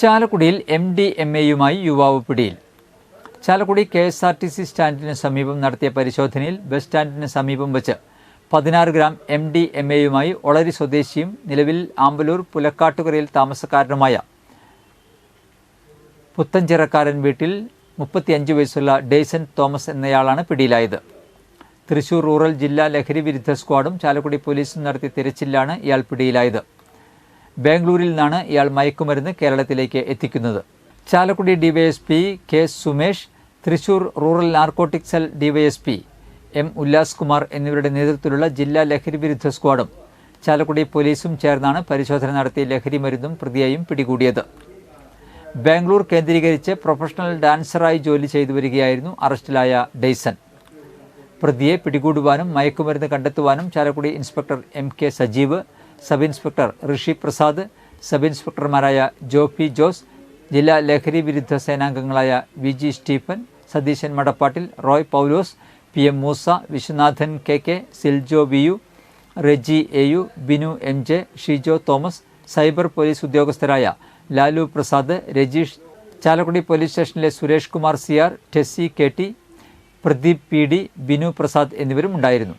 ചാലക്കുടിയിൽ M D M എയുമായി യുവാവ് പിടിയിൽ. Chalakudy K S R T C സ്റ്റാൻഡിന് സമീപം നടത്തിയ പരിശോധനയിൽ ബസ് സ്റ്റാൻഡിന് സമീപം വെച്ച് പതിനാറ് ഗ്രാം എം ഡി എം എയുമായി ഒളരി സ്വദേശിയും നിലവിൽ ആമ്പലൂർ പുലക്കാട്ടുകരയിൽ താമസക്കാരനുമായ പുത്തഞ്ചിറക്കാരൻ വീട്ടിൽ മുപ്പത്തിയഞ്ച് വയസ്സുള്ള ഡേസൻ തോമസ് എന്നയാളാണ് പിടിയിലായത്. തൃശൂർ റൂറൽ ജില്ലാ ലഹരി വിരുദ്ധ സ്ക്വാഡും ചാലക്കുടി പോലീസും നടത്തിയ തിരച്ചിലാണ് ഇയാൾ പിടിയിലായത്. ബാംഗ്ലൂരിൽ നിന്നാണ് ഇയാൾ മയക്കുമരുന്ന് കേരളത്തിലേക്ക് എത്തിക്കുന്നത്. Chalakudy DYSP K Sumesh Thrissur rural narcotic cell DYSP M Ullas Kumar എന്നിവരുടെ നേതൃത്വത്തിലുള്ള ജില്ലാ ലഹരി വിരുദ്ധ സ്ക്വാഡും ചാലക്കുടി പോലീസും ചേർന്നാണ് പരിശോധന നടത്തി ലഹരി മരുന്നും പ്രതിയെയും പിടികൂടിയത്. ബാംഗ്ലൂർ കേന്ദ്രീകരിച്ച് പ്രൊഫഷണൽ ഡാൻസറായി ജോലി ചെയ്തു വരികയായിരുന്നു അറസ്റ്റിലായ ഡെയ്സൺ. പ്രതിയെ പിടികൂടുവാനും മയക്കുമരുന്ന് കണ്ടെത്തുവാനും Chalakudy inspector M K Sajeev sub inspector Rishi Prasad sub ഇൻസ്പെക്ടർമാരായ Jo P Jose ജില്ലാ ലഹരി വിരുദ്ധ സേനാംഗങ്ങളായ V G Stephen Satheesan Madappattil Roy Paulose P M Moosa Viswanathan K K Siljo V U Reji A U Binu M J Shijo Thomas cyber police ഉദ്യോഗസ്ഥരായ Lalu Prasad Rajeesh Chalakudy police സ്റ്റേഷനിലെ Suresh Kumar C R Tessy K T Pradeep P D Binu Prasad എന്നിവരും ഉണ്ടായിരുന്നു